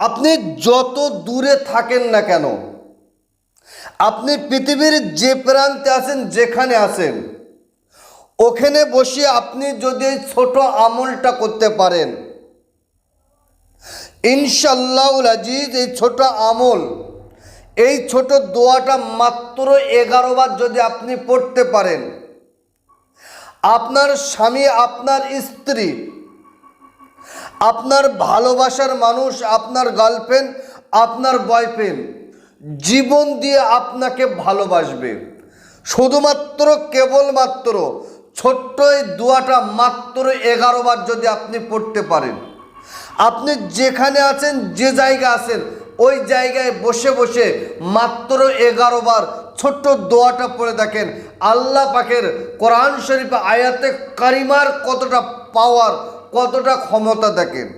আপনি যত দূরে থাকেন না কেন, আপনি পৃথিবীর যে প্রান্তে আছেন, যেখানে আছেন, ওখানে বসে আপনি যদি ছোট আমলটা করতে পারেন ইনশাল্লাহ আজিজ এই ছোট আমল, এই ছোট দোয়াটা মাত্র এগারো বার যদি আপনি পড়তে পারেন, আপনার স্বামী, আপনার স্ত্রী আপনার ভালোবাসার মানুষ, আপনার গার্লফ্রেন্ড আপনার বয়ফ্রেন্ড জীবন দিয়ে আপনাকে ভালোবাসবে। শুধুমাত্র, কেবলমাত্র ছোট্ট এই দুয়াটা মাত্র এগারো বার যদি আপনি পড়তে পারেন। আপনি যেখানে আছেন, যে জায়গা আছেন ওই জায়গায় বসে বসে মাত্র এগারো বার ছোট্ট দোয়াটা পড়ে দেখেন। আল্লাহ পাকের কোরআন শরীফ আয়াতে কারিমার কতটা পাওয়ার কতটা ক্ষমতা দেখেন।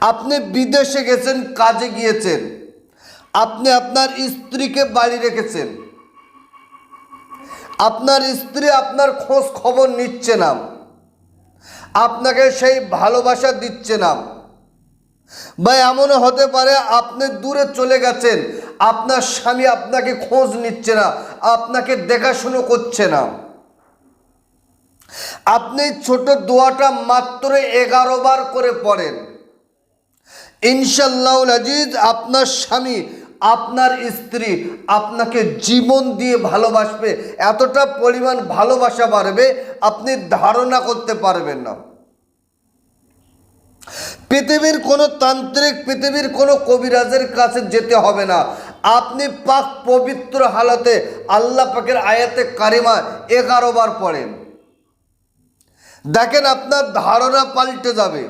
আপনি বিদেশে গেছেন, কাজে গিয়েছেন। আপনি আপনার স্ত্রীকে বাড়ি রেখেছেন। আপনার স্ত্রী আপনার খোঁজ খবর নিচ্ছে না। আপনাকে সেই ভালোবাসা দিচ্ছে না। বা এমনও হতে পারে আপনি দূরে চলে গেছেন, আপনার স্বামী আপনাকে খোঁজ নিচ্ছে না, আপনাকে দেখাশুনো করছে না। আপনি ছোট দোয়াটা মাত্র এগারো বার করে পড়েন। ইনশাল্লাহ আজিজ, আপনার স্বামী, আপনার স্ত্রী আপনাকে জীবন দিয়ে ভালোবাসবে, এতটা পরিমাণ ভালোবাসা বাড়বে, আপনি ধারণা করতে পারবেন না। পৃথিবীর কোনো তান্ত্রিক, পৃথিবীর কোনো কবিরাজের কাছে যেতে হবে না। আপনি পাক পবিত্র হালতে আল্লাহ পাকের আয়াতে কারিমা এগারো বার পড়েন। দেখেন আপনার ধারণা পাল্টে যাবে।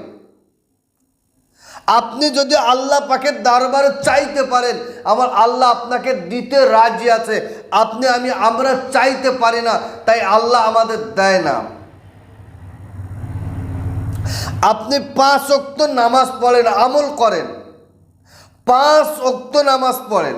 আপনি যদি আল্লাহ পাকের দরবারে চাইতে পারেন, আমার আল্লাহ আপনাকে দিতে রাজি আছে। আপনি, আমি, আমরা চাইতে পারি না, তাই আল্লাহ আমাদের দেয় না। আপনি পাঁচ অক্ত নামাজ পড়েন, আমল করেন। পাঁচ অক্ত নামাজ পড়েন।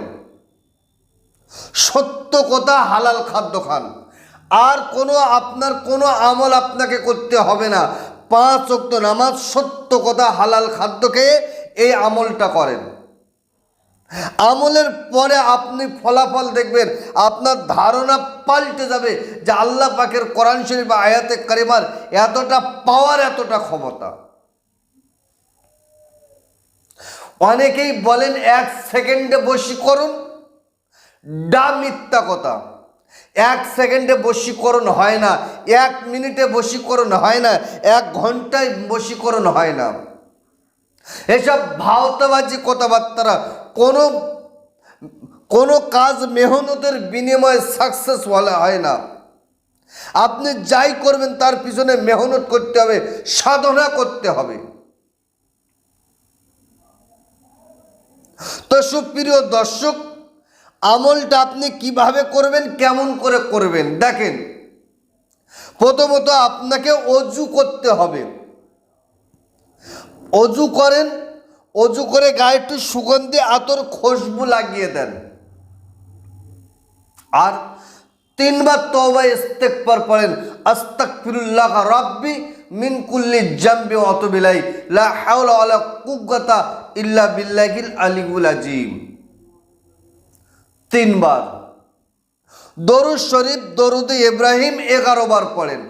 সত্য কথা হালাল খাদ্য খান। আর কোনো আপনার কোনো আমল আপনাকে করতে হবে না। পাঁচ অক্ত নামাজ সত্য কথা হালাল খাদ্যকে এই আমলটা করেন। আমলের পরে আপনি ফলাফল দেখবেন, আপনার ধারণা পাল্টে যাবে যে আল্লাহ পাকের কোরআন শরীফ বা আয়াতে কারিমার এতটা পাওয়ার এতটা ক্ষমতা। অনেকেই বলেন, এক সেকেন্ডে বশীকরণ ডা মিথ্যা কথা। এক সেকেন্ডে বশীকরণ হয় না, এক মিনিটে বশীকরণ হয় না, এক ঘন্টায় বশীকরণ হয় না। এসব ভাওতাবাজি কথাবার্তারা কোনো কোনো কাজ মেহনতের বিনিময়ে সাকসেস বলা হয় না। আপনি যাই করবেন, তার পিছনে মেহনত করতে হবে, সাধনা করতে হবে। তো সুপ্রিয় দর্শক, আমলটা আপনি কীভাবে করবেন, কেমন করে করবেন, দেখেন। প্রথমত আপনাকে অজু করতে হবে। অজু করেন অজু করে গায়ে একটু সুগন্ধি, আতর, খুশবু লাগিয়ে দেন। আর তিনবার তবা ইস্তেকবার পড়েন আস্তাকফিরুল্লাহ রাব্বি মিন কুল্লি জাম্বি অতবিলাই লা হাওলা ওয়ালা ইল্লা বিল্লাহিল আলিউল আজিম তিনবার। দরুদ শরীফ, দরুদ ইব্রাহিম এগারো বার পড়েন।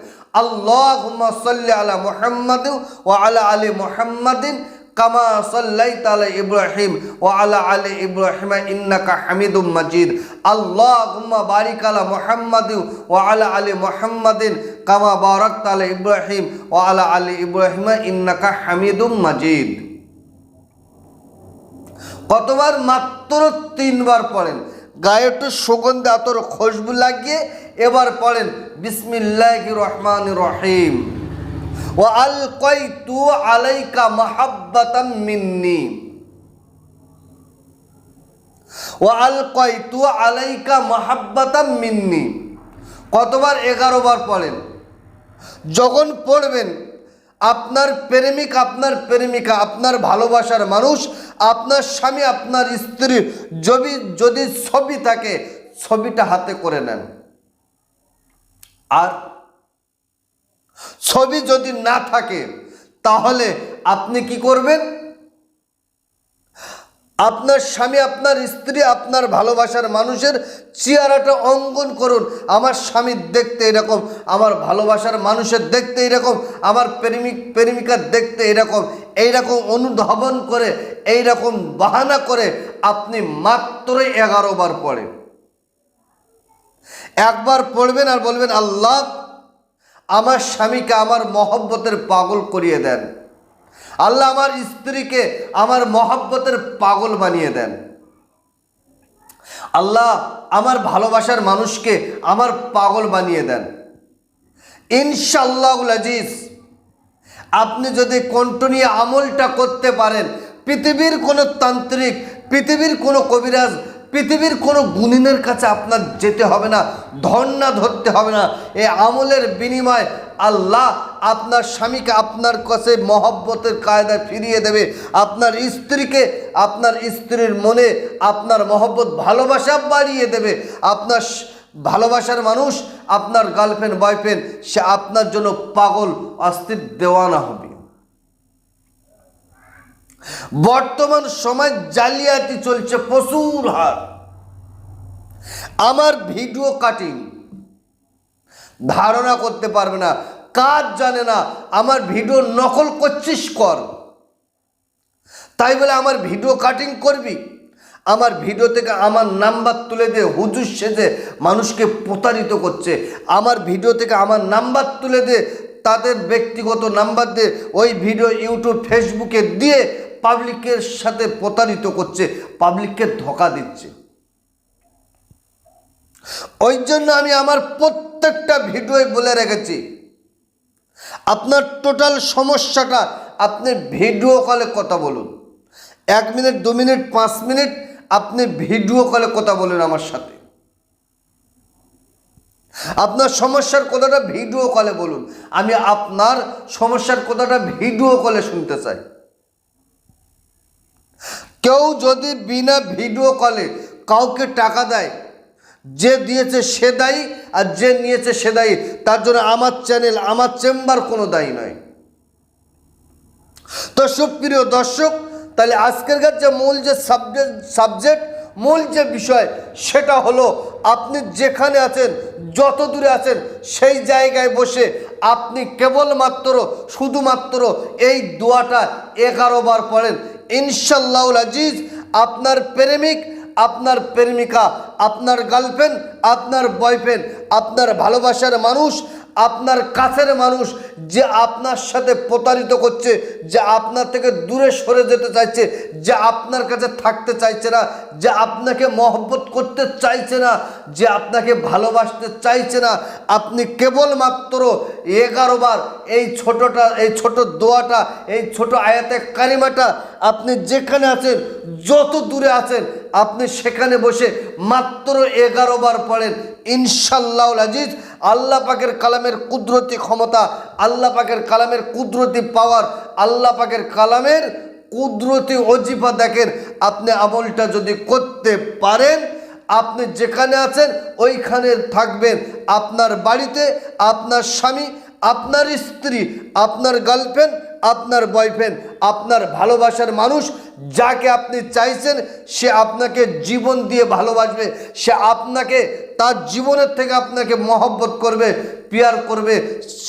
আল্লাহ সাল্লি আলা মুহাম্মাদ ও আলা আলী মুহাম্মাদিন কামা সাল্লাই তালা ইব্রাহিম ও আলা আলী ইব্রাহিম ইন্নাকা হামিদুম মাজিদ। আল্লাহ বারিক আলা মুহাম্মাদ ও আলা আলী মুহাম্মাদিন কামা বারাক তালা ইব্রাহিম ও আলা আলী ইব্রাহিম ইন্নাকা হামিদুম মাজিদ। কতবার মাত্র তিনবার পড়েন। গায়ে একটু সুগন্ধি আতর খুশবু লাগিয়ে এবার পড়েন বিসমিল্লাহ রহমান রহিম। ও আলাইকা মাহাব্বাতাম মিন্নি। ও আলাইকা মাহাব্বাতাম মিন্নি। কতবার এগারো বার পড়েন? যখন পড়বেন, আপনার প্রেমিক আপনার প্রেমিকা, আপনার ভালোবাসার মানুষ, আপনার স্বামী, আপনার স্ত্রী, যদি যদি ছবি থাকে, ছবিটা হাতে করে নেন। আর ছবি যদি না থাকে, তাহলে আপনি কি করবেন? আপনার স্বামী, আপনার স্ত্রী, আপনার ভালোবাসার মানুষের চেহারাটা অঙ্কন করুন। আমার স্বামীর দেখতে এরকম, আমার ভালোবাসার মানুষের দেখতে এরকম, আমার প্রেমিক, প্রেমিকার দেখতে এরকম, এইরকম অনুধাবন করে, এইরকম বাহানা করে আপনি মাত্র এগারো বার পড়েন। একবার পড়বেন আর বলবেন, আল্লাহ আমার স্বামীকে আমার মহব্বতের পাগল করিয়ে দেন। আল্লাহ আমার স্ত্রীকে আমার মহব্বতের পাগল বানিয়ে দেন। আল্লাহ আমার ভালোবাসার মানুষকে আমার পাগল বানিয়ে দেন। ইনশাল্লাহ আজিজ, আপনি যদি কন্টিনিউ আমলটা করতে পারেন, পৃথিবীর কোনো তান্ত্রিক, পৃথিবীর কোনো কবিরাজ পৃথিবীর কোনো গুণিনের কাছে আপনার যেতে হবে না ধর্ণা ধরতে হবে না। এ আমলের বিনিময় আল্লাহ আপনার স্বামীকে আপনার কাছে মহব্বতের কায়দায় ফিরিয়ে দেবে। আপনার স্ত্রীকে আপনার স্ত্রীর মনে আপনার মহব্বত, ভালোবাসা বাড়িয়ে দেবে। আপনার ভালোবাসার মানুষ আপনার গার্লফ্রেন্ড বয়ফ্রেন্ড সে আপনার জন্য পাগল, অস্থির, দেওয়ানা হবে। বর্তমান সময় জালিয়াতি চলছে প্রচুর হার। আমার ভিডিও কাটিং ধারণা করতে পারবে না। কাজ জানে না, আমার ভিডিও নকল করছিস কর। তাই বলে আমার ভিডিও কাটিং করবি? আমার ভিডিও থেকে আমার নাম্বার তুলে দিয়ে হুজুর সেজে মানুষকে প্রতারিত করছে। আমার ভিডিও থেকে আমার নাম্বার তুলে দিয়ে তাদের ব্যক্তিগত নাম্বার দিয়ে ওই ভিডিও ইউটিউব ফেসবুকে দিয়ে পাবলিকের সাথে প্রতারিত করছে, পাবলিককে ধোকা দিচ্ছে। ওই জন্য আমি আমার প্রত্যেকটা ভিডিওয় বলে রেখেছি। আপনার টোটাল সমস্যাটা আপনি ভিডিও কলে কথা বলুন। এক মিনিট, দু মিনিট, পাঁচ মিনিট আপনি ভিডিও কলে কথা বলুন আমার সাথে। আপনার সমস্যার কথাটা ভিডিও কলে বলুন। আমি আপনার সমস্যার কথাটা ভিডিও কলে শুনতে চাই। কেউ যদি বিনা ভিডিও কলে কাউকে টাকা দেয়, যে দিয়েছে সে দায়ী আর যে নিয়েছে সে দায়ী, তার জন্য আমার চ্যানেল, আমার চেম্বার কোনো দায়ী নয়। তো সুপ্রিয় দর্শক, তাহলে আজকেরকার যে মূল যে সাবজেক্ট সাবজেক্ট মূল যে বিষয়, সেটা হলো আপনি যেখানে আছেন, যত দূরে আছেন, সেই জায়গায় বসে আপনি কেবলমাত্র, শুধুমাত্র এই দোয়াটা এগারো বার পড়েন। ইনশাল্লাহ আজিজ আপনার প্রেমিক আপনার প্রেমিকা আপনার গার্লফ্রেন্ড আপনার বয়ফ্রেন্ড আপনার ভালোবাসার মানুষ আপনার কাছের মানুষ যে আপনার সাথে প্রতারিত করছে, যে আপনার থেকে দূরে সরে যেতে চাইছে, যে আপনার কাছে থাকতে চাইছে না, যে আপনাকে মহব্বত করতে চাইছে না, যে আপনাকে ভালোবাসতে চাইছে না, আপনি কেবলমাত্র এগারো বার এই ছোটটা, এই ছোট দোয়াটা, এই ছোট আয়াতে কারিমাটা আপনি যেখানে আছেন, যত দূরে আছেন আপনি সেখানে বসে মাত্র এগারো বার পড়েন। ইনশাল্লাহ আজিজ, আল্লাহ পাকের কালামের কুদরতি ক্ষমতা, আল্লাহ পাকের কালামের কুদরতি পাওয়ার আল্লাহ পাকের কালামের কুদরতি অজিফা দেখেন। আপনি আমলটা যদি করতে পারেন, আপনি যেখানে আছেন ওইখানে থাকবেন। আপনার বাড়িতে আপনার স্বামী, আপনার স্ত্রী, আপনার গার্লফ্রেন্ড আপনার বয়ফ্রেন্ড আপনার ভালোবাসার মানুষ, যাকে আপনি চাইছেন, সে আপনাকে জীবন দিয়ে ভালোবাসবে, সে আপনাকে তার জীবনের থেকে আপনাকে মহব্বত করবে, পিয়ার করবে,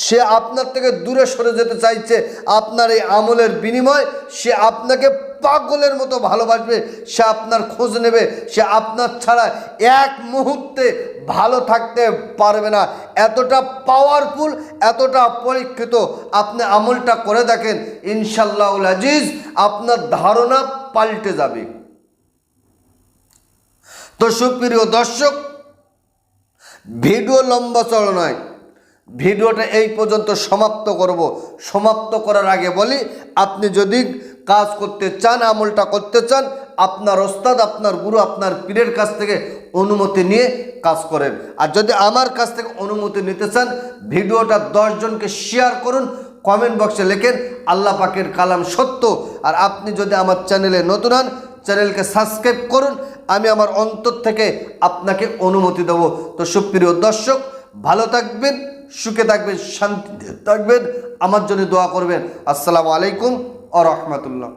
সে আপনার থেকে দূরে সরে যেতে চাইছে, আপনার এই আমলের বিনিময়, সে আপনাকে পাগলের মতো ভালোবাসবে, সে আপনার খোঁজ নেবে, সে আপনার ছাড়া এক মুহূর্তে ভালো থাকতে পারবে না। এতটা পাওয়ারফুল এতটা পরীক্ষিত আপনি আমলটা করে দেখেন ইনশাল্লাহ আজিজ আপনার ধারণা পাল্টে যাবে। তো সুপ্রিয় দর্শক, ভিডিও লম্বা চড় নয়, ভিডিওটা এই পর্যন্ত সমাপ্ত করব। সমাপ্ত করার আগে বলি, আপনি যদি কাজ করতে চান, আমলটা করতে চান, আপনার ওস্তাদ, আপনার গুরু, আপনার পীরের কাছ থেকে অনুমতি নিয়ে কাজ করেন। আর যদি আমার কাছ থেকে অনুমতি নিতে চান, ভিডিওটা দশজনকে শেয়ার করুন কমেন্ট বক্সে লেখেন, আল্লাহ পাকের কালাম সত্য। আর আপনি যদি আমার চ্যানেলে নতুন হন, চ্যানেলকে সাবস্ক্রাইব করুন, আমি আমার অন্তর থেকে আপনাকে অনুমতি দেব। তো সুপ্রিয় দর্শক, ভালো থাকবেন, সুখে থাকবেন, শান্তিতে থাকবেন, আমার জন্য দোয়া করবেন। আসসালামু আলাইকুম আ রহমতুল্লাহ